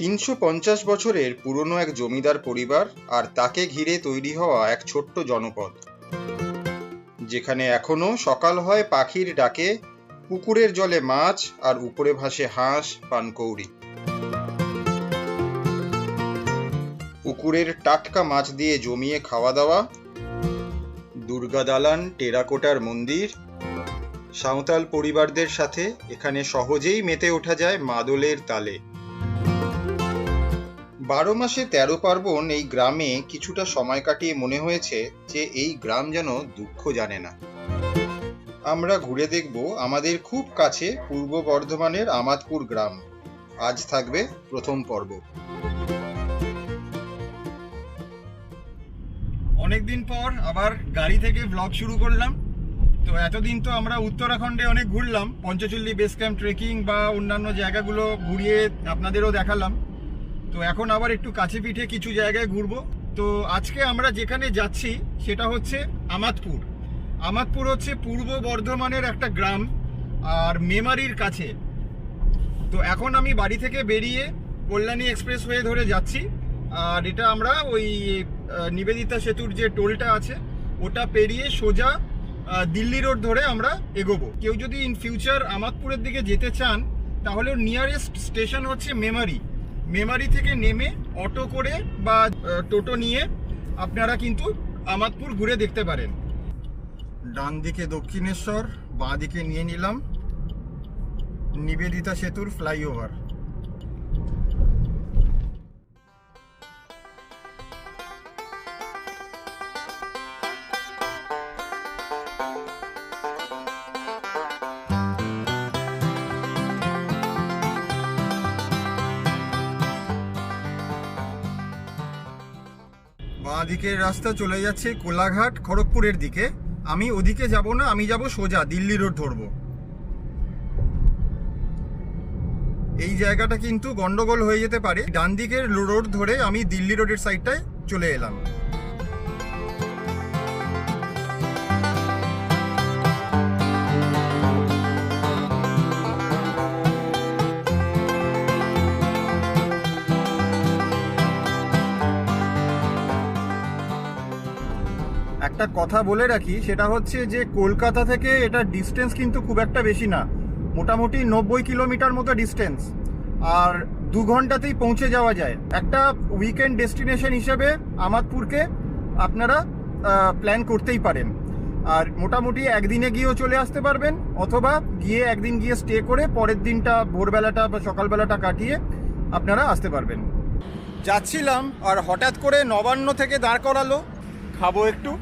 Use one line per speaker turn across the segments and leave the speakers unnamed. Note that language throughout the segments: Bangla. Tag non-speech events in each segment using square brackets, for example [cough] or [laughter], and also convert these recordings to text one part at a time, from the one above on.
তিনশো পঞ্চাশ বছরের পুরনো এক জমিদার পরিবার আর তাকে ঘিরে তৈরি হওয়া এক ছোট্ট জনপদ, যেখানে এখনও সকাল হয় পাখির ডাকে, পুকুরের জলে মাছ আর উপরে ভাসে হাঁস, পানকৌড়ি। পুকুরের টাটকা মাছ দিয়ে জমিয়ে খাওয়া দাওয়া, দুর্গা দালান, টেরাকোটার মন্দির, সাঁওতাল পরিবারদের সাথে এখানে সহজেই মেতে ওঠা যায় মাদলের তালে। বারো মাসে তেরো পার্বণ এই গ্রামে কিছুটা সময় কাটিয়ে মনে হয়েছে যে এই গ্রাম যেন দুঃখ জানে না। আমরা ঘুরে দেখব আমাদের খুব কাছে পূর্ব বর্ধমানের আমাদপুর গ্রাম। আজ থাকবে প্রথম পর্ব।
অনেকদিন পর আবার গাড়ি থেকে ব্লগ শুরু করলাম। তো এতদিন তো আমরা উত্তরাখণ্ডে অনেক ঘুরলাম, পঞ্চচল্লি বেস ক্যাম্প ট্রেকিং বা অন্যান্য জায়গাগুলো ঘুরিয়ে আপনাদেরও দেখালাম। তো এখন আবার একটু কাছে পিঠে কিছু জায়গায় ঘুরবো। তো আজকে আমরা যেখানে যাচ্ছি, সেটা হচ্ছে আমাদপুর। আমাদপুর হচ্ছে পূর্ব বর্ধমানের একটা গ্রাম, আর মেমারির কাছে। তো এখন আমি বাড়ি থেকে বেরিয়ে কল্যাণী এক্সপ্রেস হয়ে ধরে যাচ্ছি। আর এটা আমরা ওই নিবেদিতা সেতুর যে টোলটা আছে, ওটা পেরিয়ে সোজা দিল্লি রোড ধরে আমরা এগোবো। কেউ যদি ইন ফিউচার আমাদপুরের দিকে যেতে চান, তাহলে নিয়ারেস্ট স্টেশন হচ্ছে মেমারি। মেমারি থেকে নেমে অটো করে বা টোটো নিয়ে আপনারা কিন্তু আমাদপুর ঘুরে দেখতে পারেন। ডান দিকে দক্ষিণেশ্বর, বাঁ দিকে নিয়ে নিলাম। নিবেদিতা সেতুর ফ্লাইওভার। বাঁ দিকের রাস্তা চলে যাচ্ছে কোলাঘাট, খড়গপুরের দিকে। আমি ওদিকে যাব না, আমি যাব সোজা, দিল্লি রোড ধরবো। এই জায়গাটা কিন্তু গন্ডগোল হয়ে যেতে পারে। ডান দিকের রোড ধরে আমি দিল্লি রোডের সাইডটায় চলে এলাম। একটা কথা বলে রাখি, সেটা হচ্ছে যে কলকাতা থেকে এটা ডিস্টেন্স কিন্তু খুব একটা বেশি না। মোটামুটি নব্বই কিলোমিটার মতো ডিস্টেন্স আর দু ঘন্টাতেই পৌঁছে যাওয়া যায়। একটা উইকেন্ড ডেস্টিনেশন হিসেবে আমাদপুরকে আপনারা প্ল্যান করতেই পারেন। আর মোটামুটি একদিনে গিয়েও চলে আসতে পারবেন, অথবা গিয়ে একদিন গিয়ে স্টে করে পরের দিনটা ভোরবেলাটা বা সকালবেলাটা কাটিয়ে আপনারা আসতে পারবেন। যাচ্ছিলাম, আর হঠাৎ করে নবান্ন থেকে দাঁড় করালো। খাব একটু।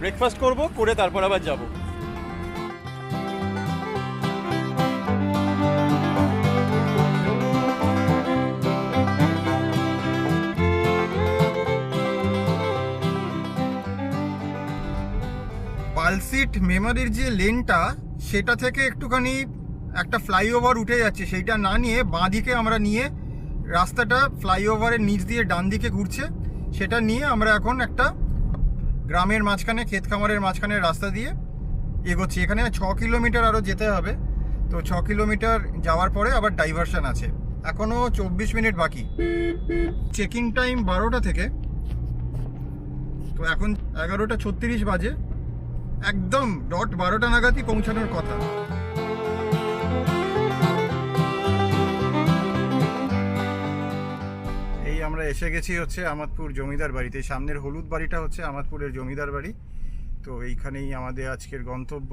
ব্রেকফাস্ট করব, করে তারপর আবার যাব। পালসিট মেমারির যে লেনটা, সেটা থেকে একটুখানি একটা ফ্লাইওভার উঠে যাচ্ছে। সেইটা না নিয়ে বাঁ দিকে আমরা নিয়ে রাস্তাটা ফ্লাইওভারের নিচ দিয়ে ডান দিকে ঘুরছে। সেটা নিয়ে আমরা এখন একটা গ্রামের মাঝখানে, ক্ষেত খামারের মাঝখানে রাস্তা দিয়ে এগোচ্ছি। এখানে ছ কিলোমিটার আরও যেতে হবে। তো ছ কিলোমিটার যাওয়ার পরে আবার ডাইভারশান আছে। এখনও চব্বিশ মিনিট বাকি। চেকিং টাইম বারোটা থেকে। তো এখন এগারোটা ছত্রিশ বাজে। একদম ডট বারোটা নাগাদই পৌঁছানোর কথা। আমরা এসে গেছি হচ্ছে আমাদপুর জমিদার বাড়িতে। এই সামনের হলুদ বাড়িটা হচ্ছে আমাদপুরের জমিদার বাড়ি। তো এইখানেই আমাদের আজকের গন্তব্য।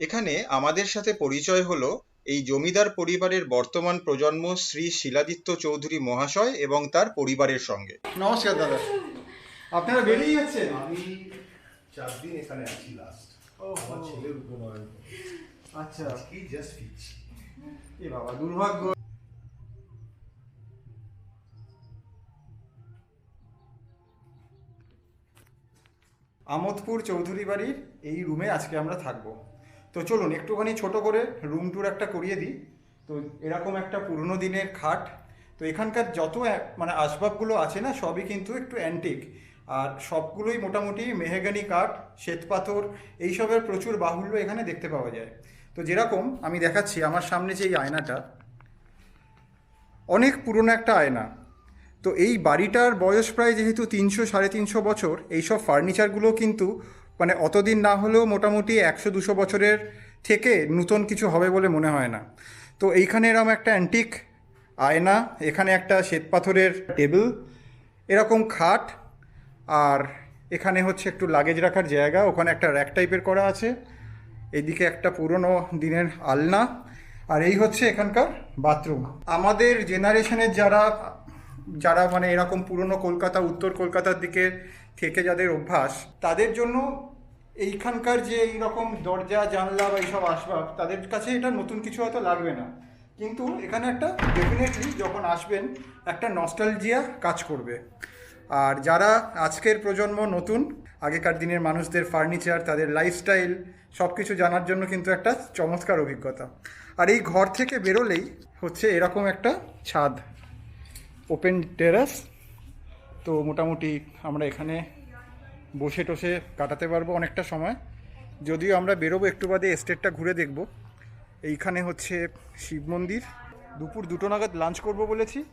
এখানে আমাদের সাথে পরিচয় হলো এই জমিদার পরিবারের বর্তমান প্রজন্ম শ্রী শিলাদিত্য চৌধুরী মহাশয় এবং তার পরিবারের সঙ্গে।
নমস্কার দাদা। আপনারা বেরিয়ে যাচ্ছেন?
আমি চার দিন এখানে আছি লাস্ট আমার ছেলের উপনয়ন
আচ্ছা।
আজকেই জাস্ট ফিরছি।
এ বাবা দুর্ভাগ্য। আমোদপুর চৌধুরী বাড়ির এই রুমে আজকে আমরা থাকব। তো চলুন, একটুখানি ছোট করে রুম ট্যুর একটা করিয়ে দিই। তো এরকম একটা পুরনো দিনের খাট। তো এখানকার যত মানে আসবাবগুলো আছে না, সবই কিন্তু একটু অ্যান্টিক আর সবগুলোই মোটামুটি মেহেগানি কাঠ শ্বেতপাথর এইসবের প্রচুর বাহুল্য এখানে দেখতে পাওয়া যায়। তো যেরকম আমি দেখাচ্ছি, আমার সামনে যে এই আয়নাটা, অনেক পুরনো একটা আয়না। তো এই বাড়িটার বয়স প্রায় যেহেতু তিনশো, সাড়ে তিনশো বছর, এইসব ফার্নিচারগুলো কিন্তু মানে অতদিন না হলেও মোটামুটি একশো, দুশো বছরের থেকে নূতন কিছু হবে বলে মনে হয় না। তো এইখানে এরকম একটা অ্যান্টিক আয়না, এখানে একটা শ্বেতপাথরের টেবিল এরকম খাট, আর এখানে হচ্ছে একটু লাগেজ রাখার জায়গা, ওখানে একটা র্যাক টাইপের করা আছে, এদিকে একটা পুরনো দিনের আলনা, আর এই হচ্ছে এখানকার বাথরুম আমাদের জেনারেশনের যারা যারা মানে এরকম পুরনো কলকাতা, উত্তর কলকাতার দিকে থেকে যাদের অভ্যাস, তাদের জন্য এইখানকার যে এইরকম দরজা, জানলা বা এইসব আসবাব, তাদের কাছে এটা নতুন কিছু হয়তো লাগবে না। কিন্তু এখানে একটা ডেফিনেটলি যখন আসবেন, একটা নস্টালজিয়া কাজ করবে। আর যারা আজকের প্রজন্ম নতুন, আগেকার দিনের মানুষদের ফার্নিচার তাদের লাইফস্টাইল সব কিছু জানার জন্য কিন্তু একটা চমৎকার অভিজ্ঞতা। আর এই ঘর থেকে বেরোলেই হচ্ছে এরকম একটা ছাদ। Open terrace. তো মোটামুটি আমরা এখানে বসে টসে কাটাতে পারব অনেকটা সময়। যদিও আমরা বেরোবো একটু বাদে এস্টেটটা ঘুরে দেখব। এইখানে হচ্ছে শিব মন্দির। দুপুর দুটো নাগাদ লাঞ্চ করব বলেছি।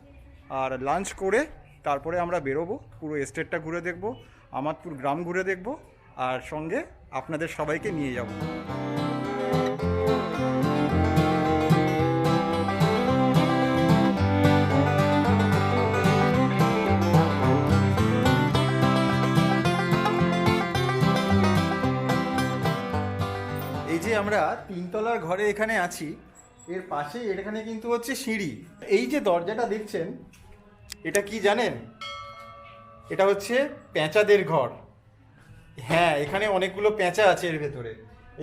আর লাঞ্চ করে তারপরে আমরা বেরোবো, পুরো এস্টেটটা ঘুরে দেখব, আমাদপুর গ্রাম ঘুরে দেখব। আর সঙ্গে আপনাদের সবাইকে নিয়ে যাব। আমরা তিনতলার ঘরে এখানে আছি, এর পাশেই এখানে কিন্তু হচ্ছে সিঁড়ি। এই যে দরজাটা দেখছেন, এটা কি জানেন? এটা হচ্ছে পেঁচাদের ঘর। হ্যাঁ এখানে অনেকগুলো পেঁচা আছে এর ভেতরে।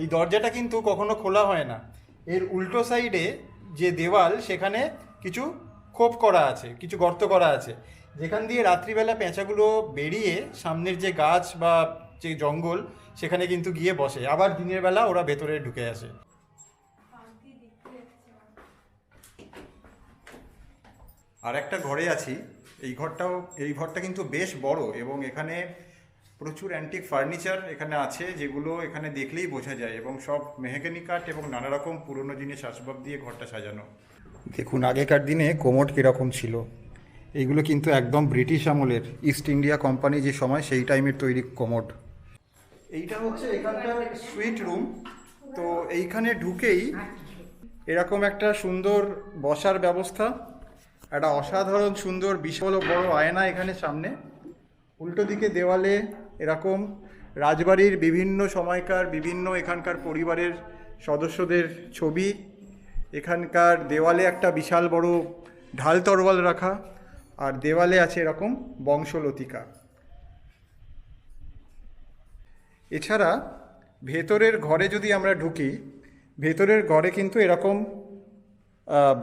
এই দরজাটা কিন্তু কখনো খোলা হয় না। এর উল্টো সাইডে যে দেওয়াল, সেখানে কিছু খোপ করা আছে, কিছু গর্ত করা আছে। যেখান দিয়ে রাত্রিবেলা পেঁচাগুলো বেরিয়ে সামনের যে গাছ বা যে জঙ্গল সেখানে কিন্তু গিয়ে বসে। আবার দিনের বেলা ওরা ভেতরে ঢুকে আসে। আর একটা ঘরে আছি। এই ঘরটাও, এই ঘরটা কিন্তু বেশ বড় এবং এখানে প্রচুর অ্যান্টিক ফার্নিচার এখানে আছে যেগুলো এখানে দেখলেই বোঝা যায় এবং সব মেহগানি কাঠ এবং নানা রকম পুরনো জিনিস আসবাব দিয়ে ঘরটা সাজানো। দেখুন, আগেকার দিনে কোমোড কীরকম ছিল। এইগুলো কিন্তু একদম ব্রিটিশ আমলের, ইস্ট ইন্ডিয়া কোম্পানি যে সময় সেই টাইমের তৈরি কোমোড এইটা হচ্ছে এখানকার সুইট রুম তো এইখানে ঢুকেই এরকম একটা সুন্দর বসার ব্যবস্থা, একটা অসাধারণ সুন্দর বিশাল বড় আয়না এখানে সামনে। উল্টো দিকে দেওয়ালে এরকম রাজবাড়ির বিভিন্ন সময়কার, বিভিন্ন এখানকার পরিবারের সদস্যদের ছবি। এখানকার দেওয়ালে একটা বিশাল বড় ঢাল তরোয়াল রাখা, আর দেওয়ালে আছে এরকম বংশলতিকা। এছাড়া ভেতরের ঘরে যদি আমরা ঢুকি, ভেতরের ঘরে কিন্তু এরকম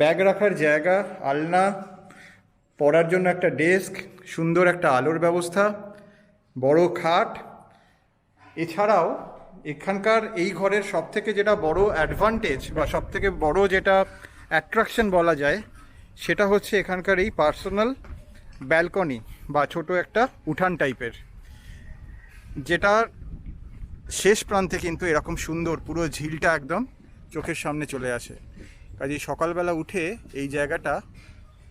ব্যাগ রাখার জায়গা, আলনা পড়ার জন্য একটা ডেস্ক, সুন্দর একটা আলোর ব্যবস্থা, বড় খাট। এছাড়াও এখানকার এই ঘরের সব থেকে যেটা বড় অ্যাডভান্টেজ বা সব থেকে বড় যেটা অ্যাট্রাকশন বলা যায়, সেটা হচ্ছে এখানকার এই পার্সোনাল ব্যালকনি বা ছোট একটা উঠান টাইপের যেটা শেষ প্রান্তে কিন্তু এরকম সুন্দর পুরো ঝিলটা একদম চোখের সামনে চলে আসে। কাজে সকালবেলা উঠে এই জায়গাটা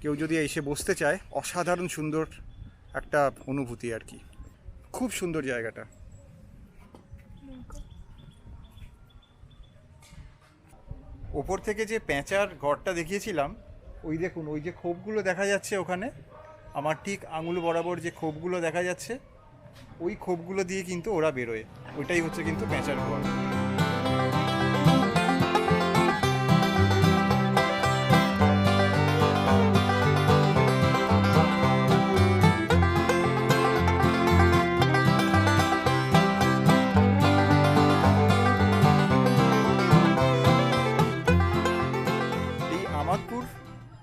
কেউ যদি এসে বসতে চায়, অসাধারণ সুন্দর একটা অনুভূতি আর কি। খুব সুন্দর জায়গাটা। ওপর থেকে যে পেঁচার ঘরটা দেখিয়েছিলাম, ওই দেখুন, ওই যে খোপগুলো দেখা যাচ্ছে ওখানে, আমার ঠিক আঙুল বরাবর যে খোপগুলো দেখা যাচ্ছে ওই খোপগুলো দিয়ে কিন্তু ওরা বেরোয়। ওইটাই হচ্ছে কিন্তু পেঁচার ঘর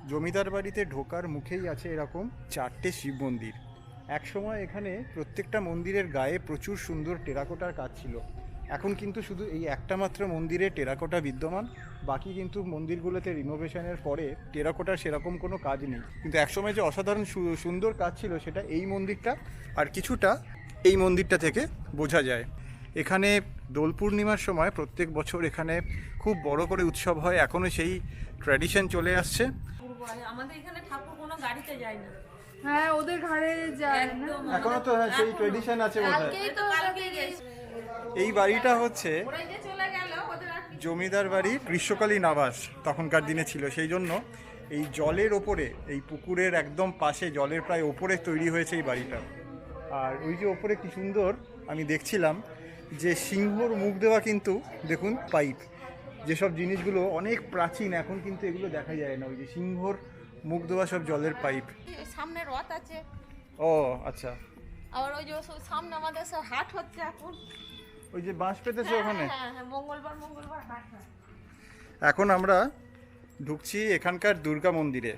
জমিদার বাড়িতে ঢোকার মুখেই আছে এরকম চারটে শিব মন্দির। একসময় এখানে প্রত্যেকটা মন্দিরের গায়ে প্রচুর সুন্দর টেরাকোটার কাজ ছিল। এখন কিন্তু শুধু এই একটা মাত্র মন্দিরে টেরাকোটা বিদ্যমান, বাকি কিন্তু মন্দিরগুলোতে রিনোভেশনের পরে টেরাকোটার সেরকম কোনো কাজ নেই। কিন্তু একসময় যে অসাধারণ সুন্দর কাজ ছিল সেটা এই মন্দিরটা আর কিছুটা এই মন্দিরটা থেকে বোঝা যায়। এখানে দোল পূর্ণিমার সময় প্রত্যেক বছর এখানে খুব বড় করে উৎসব হয়। এখনও সেই ট্র্যাডিশন চলে আসছে।
আমাদের এখানে ঠাকুর কোনো গাড়িতে যায় না।
হ্যাঁ ওদের ঘাড়ে যায়
এখনও তো হ্যাঁ সেই ট্রেডিশন আছে এই বাড়িটা হচ্ছে জমিদার বাড়ি গ্রীষ্মকালীন আবাস তখনকার দিনে ছিল। সেই জন্য এই জলের ওপরে এই পুকুরের একদম পাশে জলের প্রায় ওপরে তৈরি হয়েছে এই বাড়িটা। আর ওই যে ওপরে কি সুন্দর আমি দেখছিলাম যে সিংহর মুখ দেওয়া কিন্তু দেখুন পাইপ। যেসব জিনিসগুলো অনেক প্রাচীন এখন কিন্তু এগুলো দেখা যায় না। ওই যে সিংহর মুখ দেওয়া সব জলের পাইপ।
সামনে রথ আছে।
ও আচ্ছা।
আবার ওই যে সামনে আমাদের সব হাট হচ্ছে এখন।
ওই যে বাঁশ পেতেছে ওখানে?
হ্যাঁ হ্যাঁ মঙ্গলবার মঙ্গলবার হাট
এখন আমরা ঢুকছি এখানকার দুর্গা মন্দিরে।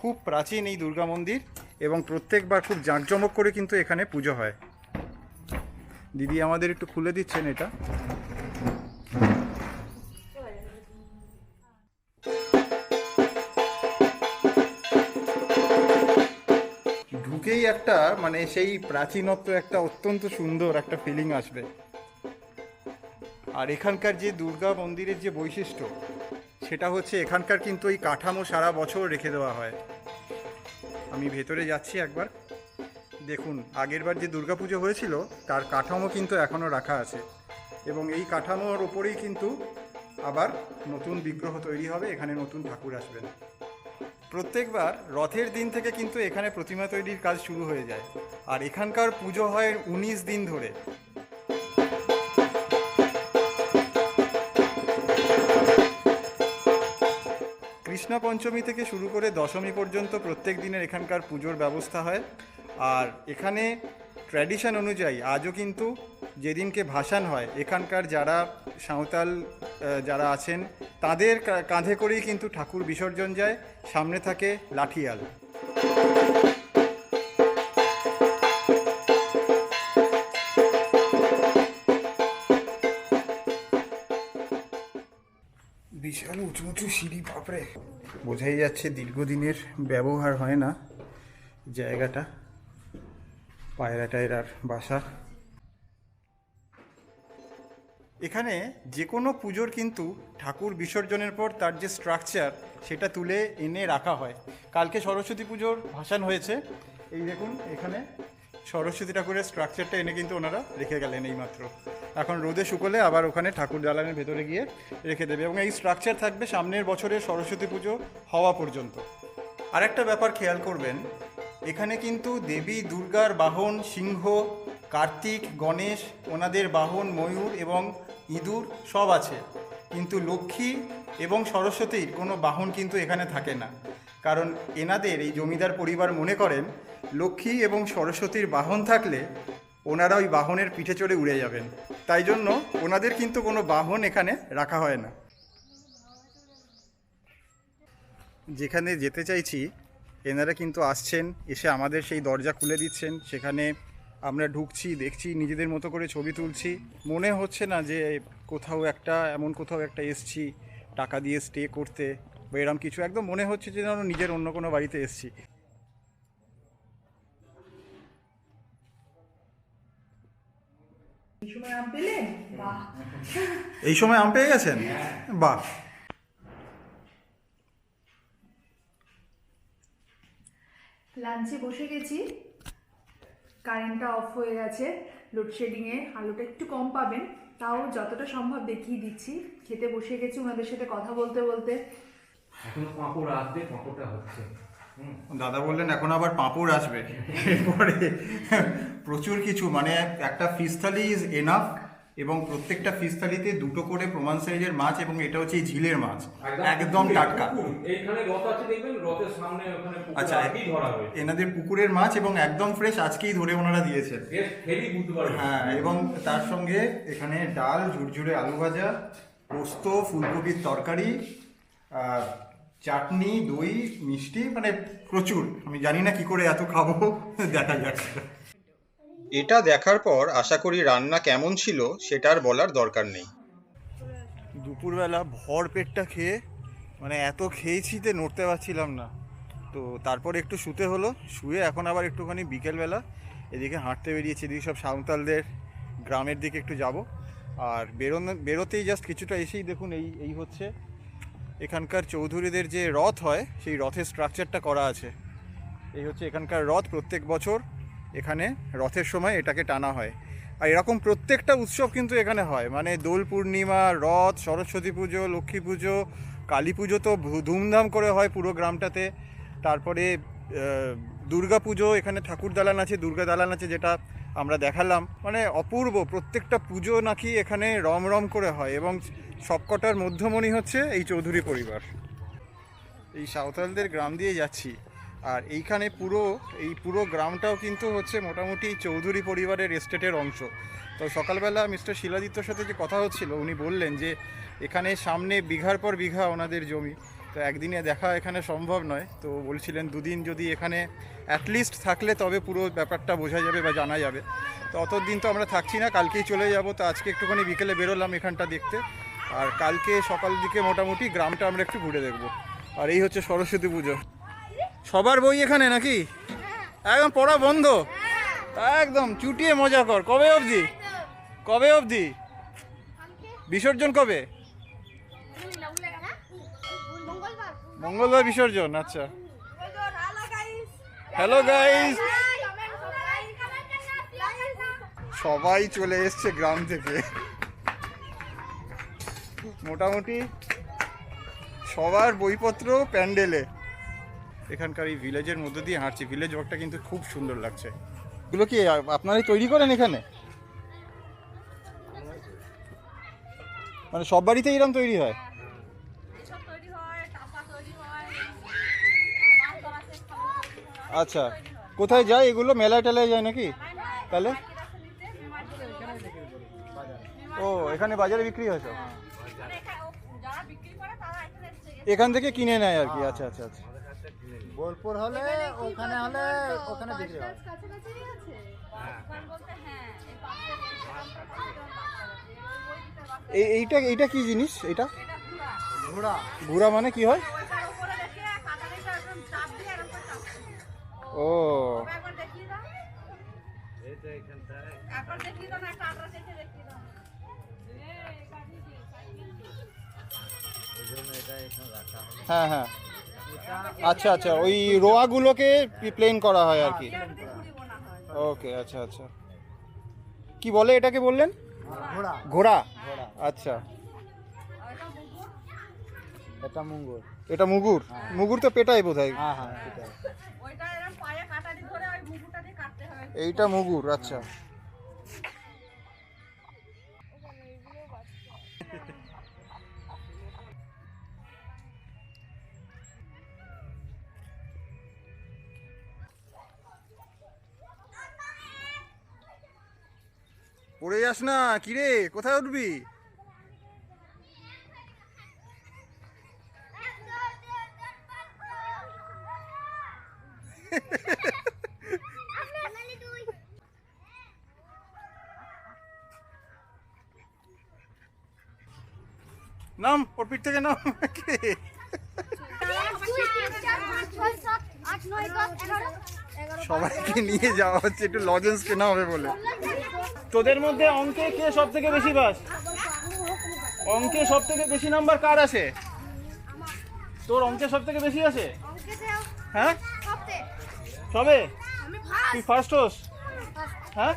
খুব প্রাচীন এই দুর্গা মন্দির এবং প্রত্যেকবার খুব জাঁকজমক করে কিন্তু এখানে পুজো হয়। দিদি আমাদের একটু খুলে দিচ্ছেন এটা। একটা মানে সেই প্রাচীনত্ব একটা অত্যন্ত সুন্দর একটা ফিলিং আসবে। আর এখানকার যে দুর্গা মন্দিরের যে বৈশিষ্ট্য, সেটা হচ্ছে এখানকার কিন্তু এই কাঠামো সারা বছর রেখে দেওয়া হয়। আমি ভেতরে যাচ্ছি একবার। দেখুন, আগেরবার যে দুর্গাপুজো হয়েছিল, তার কাঠামো কিন্তু এখনও রাখা আছে। এবং এই কাঠামোর ওপরেই কিন্তু আবার নতুন বিগ্রহ তৈরি হবে, এখানে নতুন ঠাকুর আসবেন। প্রত্যেকবার রথের দিন থেকে কিন্তু এখানে প্রতিমা তৈরির কাজ শুরু হয়ে যায়। আর এখানকার পুজো হয় উনিশ দিন ধরে। কৃষ্ণ পঞ্চমী থেকে শুরু করে দশমী পর্যন্ত প্রত্যেক দিনের এখানকার পুজোর ব্যবস্থা হয়। আর এখানে ট্র্যাডিশন অনুযায়ী আজও কিন্তু যেদিনকে ভাসান হয় এখানকার যারা সাঁওতাল যারা আছেন তাদের কাঁধে করেই কিন্তু ঠাকুর বিসর্জন যায় সামনে থাকে লাঠিয়াল। বিশাল উঁচু উঁচু সিঁড়ি বাপরে। বোঝাই যাচ্ছে দীর্ঘদিনের ব্যবহার হয় না জায়গাটা। পায়রা টায়রার বাসা। এখানে যে কোনো পুজোর কিন্তু ঠাকুর বিসর্জনের পর তার যে স্ট্রাকচার সেটা তুলে এনে রাখা হয়। কালকে সরস্বতী পুজোর ভাসান হয়েছে। এই দেখুন, এখানে সরস্বতী ঠাকুরের স্ট্রাকচারটা এনে কিন্তু ওনারা রেখে গেলেন এইমাত্র। এখন রোদে শুকোলে আবার ওখানে ঠাকুর দালানের ভেতরে গিয়ে রেখে দেবে এবং এই স্ট্রাকচার থাকবে সামনের বছরের সরস্বতী পুজো হওয়া পর্যন্ত। আরেকটা ব্যাপার খেয়াল করবেন এখানে কিন্তু দেবী, দুর্গার বাহন, সিংহ, কার্তিক, গণেশ, ওনাদের বাহন, ময়ূর এবং ইঁদুর সব আছে। কিন্তু লক্ষ্মী এবং সরস্বতীর কোনো বাহন কিন্তু এখানে থাকে না। কারণ এনাদের এই জমিদার পরিবার মনে করেন, লক্ষ্মী এবং সরস্বতীর বাহন থাকলে ওনারা ওই বাহনের পিঠে চড়ে উড়ে যাবেন। তাই জন্য ওনাদের কিন্তু কোনো বাহন এখানে রাখা হয় না। যেখানে যেতে চাইছি এনারা কিন্তু আসছেন এসে আমাদের সেই দরজা খুলে দিচ্ছেন সেখানে আমরা ঢুকছি দেখছি নিজেদের মতো করে ছবি তুলছি। মনে হচ্ছে না যে কোথাও একটা এমন কোথাও একটা এসছি টাকা দিয়ে স্টে করতে বা এরম কিছু। একদম মনে হচ্ছে যে যেন নিজের অন্য কোনো বাড়িতে এসছি। এই সময় আম পেয়ে গেছেন? বাহ।
লাঞ্চে বসে গেছি। কারেন্টটা অফ হয়ে গেছে। লোডশেডিংয়ে আলোটা একটু কম পাবেন। তাও যতটা সম্ভব দেখিয়ে দিচ্ছি। খেতে বসে গেছি ওনাদের সাথে কথা বলতে বলতে।
এখনও পাঁপড় আসবে পাঁপড়টা হচ্ছে।
দাদা বললেন এখন আবার পাঁপড় আসবে। এরপরে প্রচুর কিছু মানে একটা ফিস থালি ইজ এনাফ এবং প্রত্যেকটা ফিস থালিতে দুটো করে প্রমাণ সাইজের মাছ এবং এটা হচ্ছে এই ঝিলের মাছ। একদম। টাটকা।
এইখানে রথ আছে দেখবেন? রথের সামনে ওখানে
আচ্ছা
ধরা হয়েছে।
এনাদের পুকুরের মাছ এবং একদম ফ্রেশ আজকেই ধরে ওনারা
বুধবার।
হ্যাঁ এবং তার সঙ্গে এখানে ডাল ঝুরঝুরে আলু ভাজা পোস্ত ফুলকপির তরকারি আর চাটনি দই মিষ্টি মানে প্রচুর। আমি জানি না কি করে এত খাব। [laughs] দেখা যাক।
এটা দেখার পর আশা করি রান্না কেমন ছিল সেটার বলার দরকার নেই।
দুপুরবেলা ভর পেটটা খেয়ে মানে এত খেয়েছি যে নড়তে পারছিলাম না। তো তারপর একটু শুতে হলো, শুয়ে এখন আবার একটুখানি বিকেলবেলা এদিকে হাঁটতে বেরিয়েছি, এদিকে সব সাঁওতালদের গ্রামের দিকে একটু যাব। আর বেরোনো, বেরোতেই জাস্ট কিছুটা এসেই দেখুন এই এই হচ্ছে এখানকার চৌধুরীদের যে রথ হয়, সেই রথের স্ট্রাকচারটা করা আছে। এই হচ্ছে এখানকার রথ প্রত্যেক বছর। এখানে রথের সময় এটাকে টানা হয়। আর এরকম প্রত্যেকটা উৎসব কিন্তু এখানে হয়। মানে দোল পূর্ণিমা, রথ, সরস্বতী পুজো, লক্ষ্মী পুজো, কালী পুজো তো ধুমধাম করে হয় পুরো গ্রামটাতে। তারপরে দুর্গা পুজো, এখানে ঠাকুর দালান আছে, দুর্গা দালান আছে যেটা আমরা দেখালাম। মানে অপূর্ব প্রত্যেকটা পুজো নাকি এখানে রম রম করে হয় এবং সবকটার মধ্যমণি হচ্ছে এই চৌধুরী পরিবার। এই সাঁওতালদের গ্রাম দিয়ে যাচ্ছি। আর এইখানে পুরো, এই পুরো গ্রামটাও কিন্তু হচ্ছে মোটামুটি চৌধুরী পরিবারের এস্টেটের অংশ। তো সকালবেলা মিস্টার শিলাদিত্যর সাথে যে কথা হচ্ছিল, উনি বললেন যে এখানে সামনে বিঘার পর বিঘা ওনাদের জমি। তো একদিনে দেখা এখানে সম্ভব নয়। তো বলছিলেন, দুদিন যদি এখানে অ্যাটলিস্ট থাকলে তবে পুরো ব্যাপারটা বোঝা যাবে বা জানা যাবে। তো অত দিন তো আমরা থাকছি না, কালকেই চলে যাব। তো আজকে একটুখানি বিকেলে বেরোলাম এখানটা দেখতে। আর কালকে সকাল দিকে মোটামুটি গ্রামটা আমরা একটু ঘুরে দেখব। আর এই হচ্ছে সরস্বতী পুজো। সবার বই এখানে নাকি? একদম পড়া বন্ধ। একদম চুটিয়ে মজা কর। কবে অবধি? কবে অবধি? বিসর্জন কবে?
মঙ্গলবার
বিসর্জন আচ্ছা।
হ্যালো গাইস সবাই
চলে এসছে গ্রাম থেকে। মোটামুটি সবার বইপত্র প্যান্ডেলে। এখানকার এই ভিলেজের মধ্যে দিয়ে হাঁটছি। ভিলেজ ওয়াকটা কিন্তু খুব সুন্দর লাগছে। এগুলো কি আপনারাই তৈরি করেন এখানে? মানে সব বাড়িতে এরকম তৈরি হয়?
হয় হয়
আচ্ছা কোথায় যায় এগুলো? মেলায় টেলায় যায় নাকি? তাহলে? ও এখানে বাজারে বিক্রি হয় সব?
যারা বিক্রি করে তারা এখানে এসছে
এখান থেকে কিনে নেয় আর কি। আচ্ছা আচ্ছা আচ্ছা।
বোলপুর হলে ওখানে হলে ওখানে বিক্রি হয়।
হ্যাঁ এই
এইটা এইটা কি জিনিস এটা?
ঘোড়া।
ঘোড়া।
মানে কি হয়?
ওইটার উপরে রেখে কাটারিটা একদম চাপ দিয়ে এরকম করে চাপছে।
ও। হ্যাঁ হ্যাঁ। আচ্ছা আচ্ছা ওই রোয়াগুলোকে প্লেন করা হয় আর কি।
হয়।
ওকে আচ্ছা আচ্ছা। কি বলে এটাকে বললেন?
ঘোড়া।
ঘোড়া।
ঘোড়া
আচ্ছা।
ওইটা মুগুর,
এটা মুঙ্গুর।
এটা মুগুর? মুগুর তো পেটাই বোধ হয়
হ্যাঁ হ্যাঁ। সেটাই
ওইটা
পড়ে যাস না, কিরে? কোথায় উঠবি? নাম, ওর পিঠ থেকে নাম। সবাইকে নিয়ে যাওয়া হচ্ছে, একটু লজেন্স কেনা হবে বলে। তোদের মধ্যে অঙ্কে কে সব থেকে বেশি পাস অঙ্কে সব থেকে বেশি নাম্বার কার আছে? তোর অঙ্কে সব থেকে বেশি আছে? হ্যাঁ? সবে? তুই ফার্স্ট হোস। হ্যাঁ?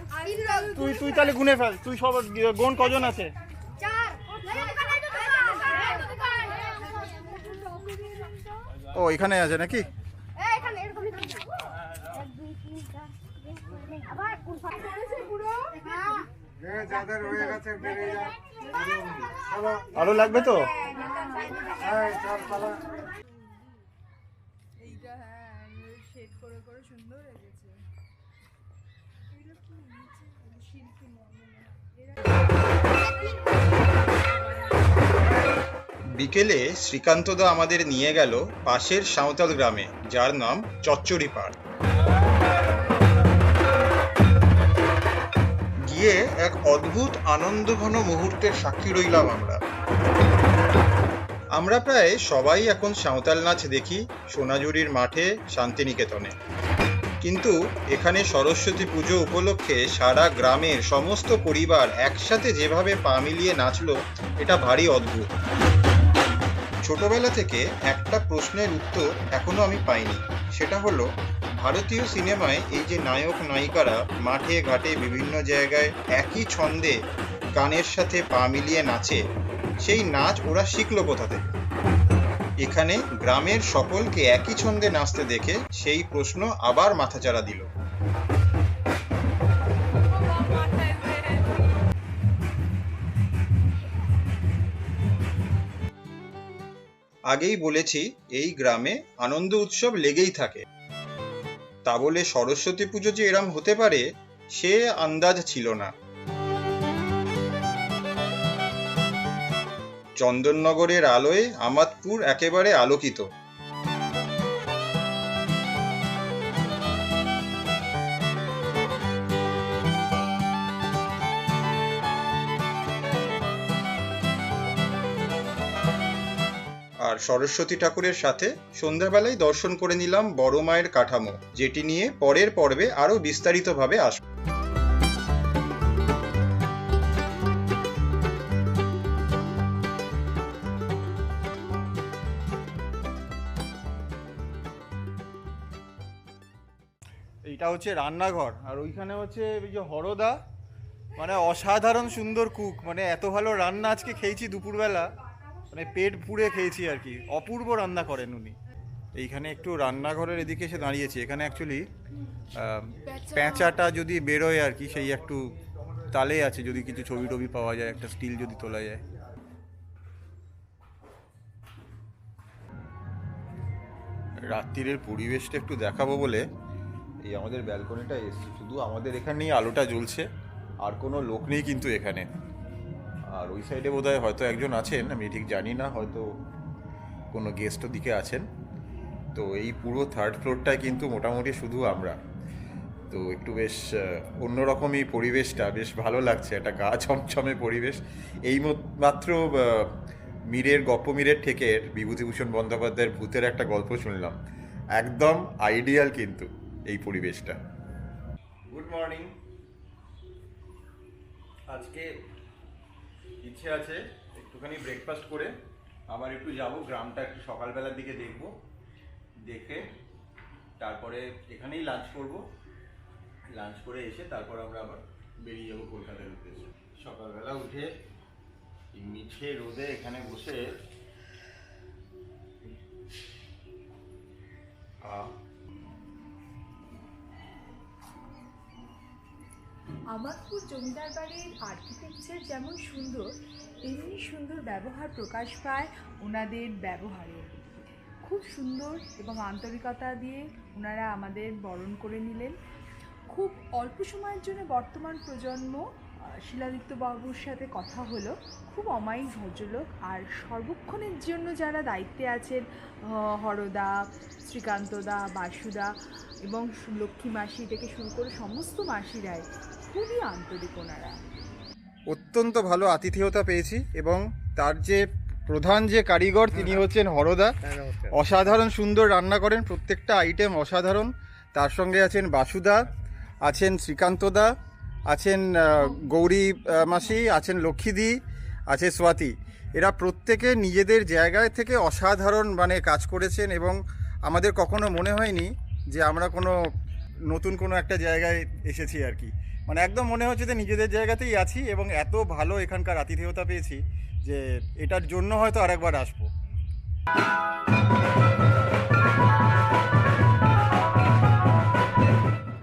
তুই তুই তাহলে গুনে ফেল। তুই সব গুণ কজন আছে? ও এখানে আছে নাকি? আরও লাগবে তো?
এইটা হ্যাঁ শেড করে করে সুন্দর লেগেছে। এগুলো কি নিচে? শিল্পী
বিকেলে শ্রীকান্তদা আমাদের নিয়ে গেল পাশের সাঁওতাল গ্রামে যার নাম চচ্চড়িপাড় গিয়ে এক অদ্ভুত আনন্দঘন মুহূর্তের সাক্ষী রইলাম আমরা। আমরা প্রায় সবাই এখন সাঁওতাল নাচ দেখি সোনাঝুরির মাঠে শান্তিনিকেতনে। কিন্তু এখানে সরস্বতী পুজো উপলক্ষে সারা গ্রামের সমস্ত পরিবার একসাথে যেভাবে পা মিলিয়ে নাচলো, এটা ভারী অদ্ভুত। ছোটবেলা থেকে একটা প্রশ্নের উত্তর এখনও আমি পাইনি, সেটা হলো ভারতীয় সিনেমায় এই যে নায়ক নায়িকারা মাঠে, ঘাটে, বিভিন্ন জায়গায় একই ছন্দে গানের সাথে পা মিলিয়ে নাচে, সেই নাচ ওরা শিখলো কোথা থেকে? এখানে গ্রামের সকলকে একই ছন্দে নাচতে দেখে সেই প্রশ্ন আবার মাথাচাড়া দিল। আগেই বলেছি, এই গ্রামে আনন্দ উৎসব লেগেই থাকে। তা বলে সরস্বতী পুজো যে এরম হতে পারে, সে আন্দাজ ছিল না। চন্দননগরের আলোয় আমাদপুর একেবারে আলোকিত। আর সরস্বতী ঠাকুরের সাথে সন্ধ্যাবেলায় দর্শন করে নিলাম বড় মায়ের কাঠামো, যেটি নিয়ে পরের পর্বে আরও বিস্তারিতভাবে আসব
এইটা হচ্ছে রান্নাঘর, আর ওইখানে হচ্ছে ওই যে হরদা মানে অসাধারণ সুন্দর কুক মানে এত ভালো রান্না আজকে খেয়েছি দুপুরবেলা। মানে পেট পুড়ে খেয়েছি আর কি। অপূর্ব রান্না করেন উনি। এইখানে একটু রান্নাঘরের এদিকে এসে দাঁড়িয়েছি। এখানে অ্যাকচুয়ালি প্যাঁচাটা যদি বেরোয় আর কি সেই একটু তালে আছে। যদি কিছু ছবি টবি পাওয়া যায় একটা স্টিল যদি তোলা যায়। রাত্রিরের পরিবেশটা একটু দেখাবো বলে এই আমাদের ব্যালকনিটা এসছি। শুধু আমাদের এখানেই আলোটা জ্বলছে আর কোনো লোক নেই কিন্তু এখানে। আর ওই সাইডে বোধহয় হয়তো একজন আছেন, আমি ঠিক জানি না, হয়তো কোনো গেস্টও দিকে আছেন। তো এই পুরো থার্ড ফ্লোরটায় কিন্তু মোটামুটি শুধু আমরা। তো একটু বেশ অন্যরকমই পরিবেশটা, বেশ ভালো লাগছে, একটা গা [laughs] ছমছমে পরিবেশ। এই মাত্র মীরের, গপ্প মীরের ঠেকের বিভূতিভূষণ বন্দ্যোপাধ্যায়ের ভূতের একটা গল্প শুনলাম। একদম আইডিয়াল কিন্তু এই পরিবেশটা। গুড মর্নিং আজকে ইচ্ছে আছে একটুখানি ব্রেকফাস্ট করে আবার একটু যাব গ্রামটা একটু সকালবেলার দিকে দেখব দেখে তারপরে এখানেই লাঞ্চ করব। লাঞ্চ করে এসে তারপর আমরা আবার বেরিয়ে যাব কলকাতার উদ্দেশ্যে। সকালবেলা উঠে মিঠে রোদে এখানে বসে আহ,
আমাদপুর জমিদার বাড়ির আর্কিটেকচার যেমন সুন্দর তেমনি সুন্দর ব্যবহার প্রকাশ পায় ওনাদের ব্যবহারে। খুব সুন্দর এবং আন্তরিকতা দিয়ে ওনারা আমাদের বরণ করে নিলেন। খুব অল্প সময়ের জন্য বর্তমান প্রজন্ম শিলাদিত্য বাবুর সাথে কথা হলো। খুব অমায়িক ভদ্রলোক আর সর্বক্ষণের জন্য যারা দায়িত্বে আছেন হরদা শ্রীকান্তদা বাসুদা এবং লক্ষ্মী মাসি থেকে শুরু করে সমস্ত মাসিরাই খুবই আন্তরিক ওনারা।
অত্যন্ত ভালো আতিথেয়তা পেয়েছি এবং তার যে প্রধান যে কারিগর তিনি হচ্ছেন হরদা। অসাধারণ সুন্দর রান্না করেন প্রত্যেকটা আইটেম অসাধারণ। তার সঙ্গে আছেন বাসুদা আছেন শ্রীকান্তদা আছেন গৌরী মাসি, আছেন লক্ষ্মীদি, আছে স্বাতি। এরা প্রত্যেকে নিজেদের জায়গায় থেকে অসাধারণ মানে কাজ করেছেন এবং আমাদের কখনো মনে হয়নি যে আমরা কোনো নতুন কোনো একটা জায়গায় এসেছি আর কি। মানে একদম মনে হচ্ছে যে নিজেদের জায়গাতেই আছি এবং এত ভালো এখানকার আতিথেয়তা পেয়েছি যে এটার জন্য হয়তো আরেকবার আসব।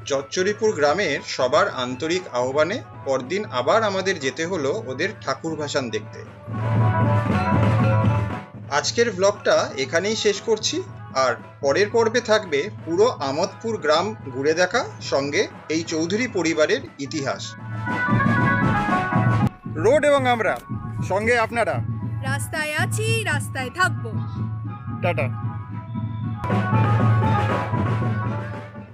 চচ্চরিপুর গ্রামের সবার আন্তরিক আহ্বানে পরদিন আবার আমাদের যেতে হলো ওদের ঠাকুর ভাসান দেখতে। আজকের ব্লগটা এখানেই শেষ করছি আর পরের পর্বে থাকবে পুরো আমোদপুর গ্রাম ঘুরে দেখা সঙ্গে এই চৌধুরী পরিবারের ইতিহাস।
রোড এবং আমরা সঙ্গে আপনারা।
রাস্তায় আছি রাস্তায় থাকব।
টাটা।